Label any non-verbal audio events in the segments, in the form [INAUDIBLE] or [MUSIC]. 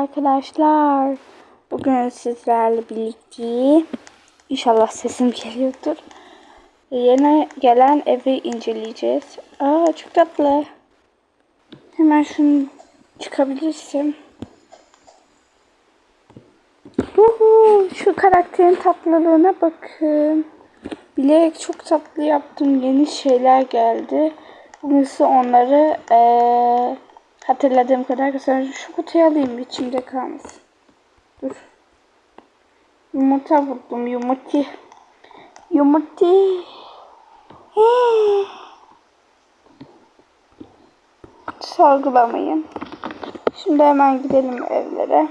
Arkadaşlar bugün sizlerle birlikte inşallah sesim geliyordur. Yeni gelen evi inceleyeceğiz. Aa çok tatlı. Hemen şunu çıkabilirsin. Uhu, şu karakterin tatlılığına bakın. Bilerek çok tatlı yaptım. Yeni şeyler geldi. Bugün size onları eee Hatırladığım kadar güzel. Şu kutuyu alayım içimde kalmasın. Dur. Yumurta buldum. Yumurta. Yumurta. Sorgulamayın. Şimdi hemen gidelim evlere.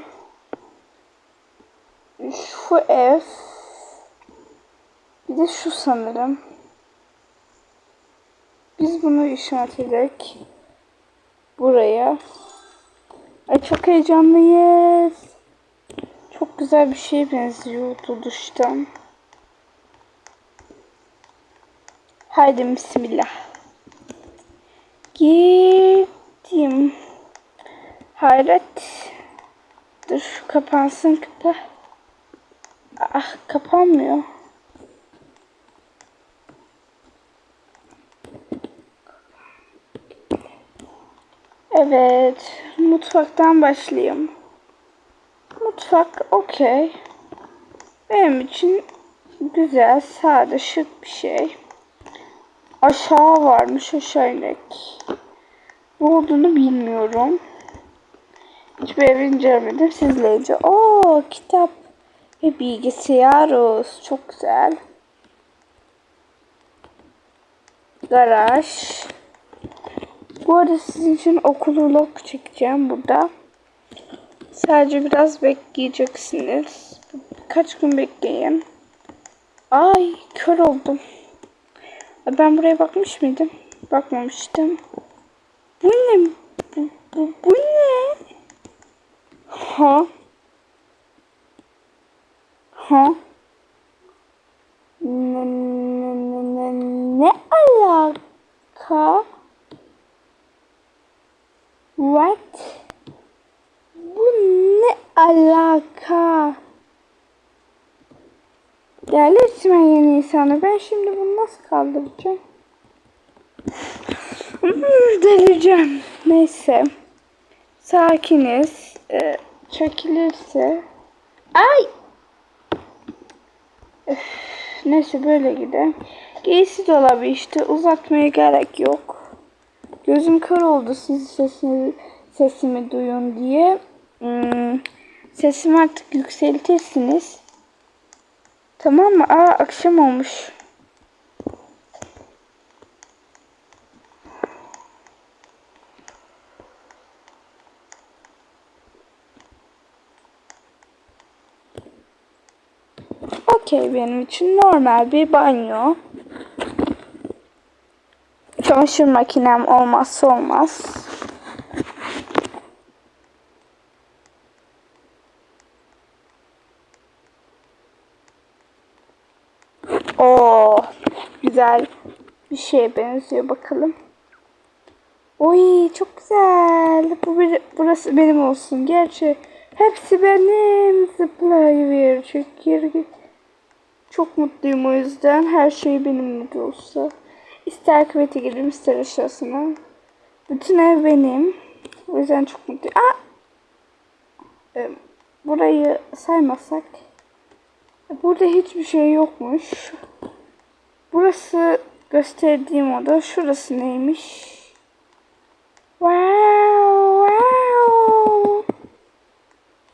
Şu ev. Bir de şu sanırım. Biz bunu işaret ederek buraya. Ay çok heyecanlıyız. Çok güzel bir şeye benziyordu duştan. Haydi bismillah. Gittim. Hayret. Dur kapansın kapa. Ah kapanmıyor. Evet, mutfaktan başlayayım. Mutfak okey. Benim için güzel, sade, şık bir şey. Aşağı varmış, aşağı inek. Ne olduğunu bilmiyorum. Hiçbir ev incelemedim. Sizleyince. Oo kitap ve bilgisayarız. Çok güzel. Garaj. Bu arada sizin için okul vlog çekeceğim burada. Sadece biraz bekleyeceksiniz. Kaç gün bekleyin. Ay kör oldum. Ben buraya bakmış mıydım? Bakmamıştım. Bu ne? Bu, bu, bu ne? Ha? Ha? Ne, ne, ne, ne, ne alaka? What? Bu ne alaka? Değerli öğretmen yeni insanı. Ben şimdi bunu nasıl kaldıracağım? [LAUGHS] Delireceğim. Neyse. Sakiniz. Ee, çekilirse. Ay! Öf, neyse böyle gidelim. Giysi dolabı işte. Uzatmaya gerek yok. Gözüm kör oldu siz sesini, sesimi duyun diye. Hmm, sesimi artık yükseltirsiniz. Tamam mı? Aa akşam olmuş. Okey benim için normal bir banyo. Çamaşır makinem olmazsa olmaz. Oo, güzel bir şeye benziyor bakalım. Oy çok güzel. Bu burası benim olsun. Gerçi hepsi benim. Zıplayıverecek geri. Çok mutluyum o yüzden. Her şey benim olsa. İster kuvvete girelim ister aşağısına. Bütün ev benim. O yüzden çok mutluyum. Aa! Ee, burayı saymasak. Burada hiçbir şey yokmuş. Burası gösterdiğim oda. Şurası neymiş? Wow, wow.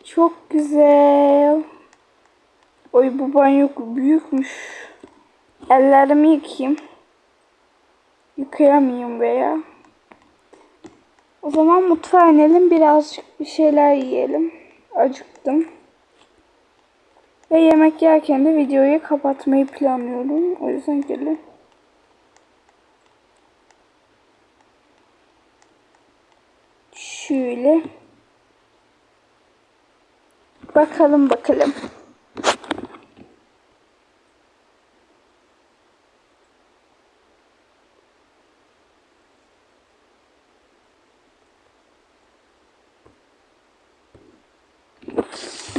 Çok güzel. Oy bu banyo büyükmüş. Ellerimi yıkayayım. Yıkayamayayım veya. O zaman mutfağa inelim birazcık bir şeyler yiyelim. Acıktım. Ve yemek yerken de videoyu kapatmayı planlıyorum. O yüzden gelin. Şöyle. Bakalım bakalım.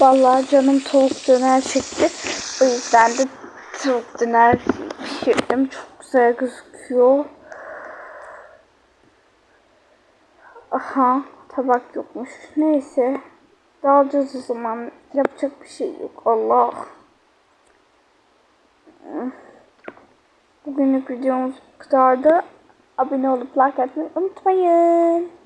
Vallahi canım tavuk döner çekti. O yüzden de tavuk döner pişirdim. Çok güzel gözüküyor. Aha tabak yokmuş. Neyse. Dalacağız o zaman. Yapacak bir şey yok. Allah. Bugünlük videomuz bu kadardı. Abone olup like atmayı unutmayın.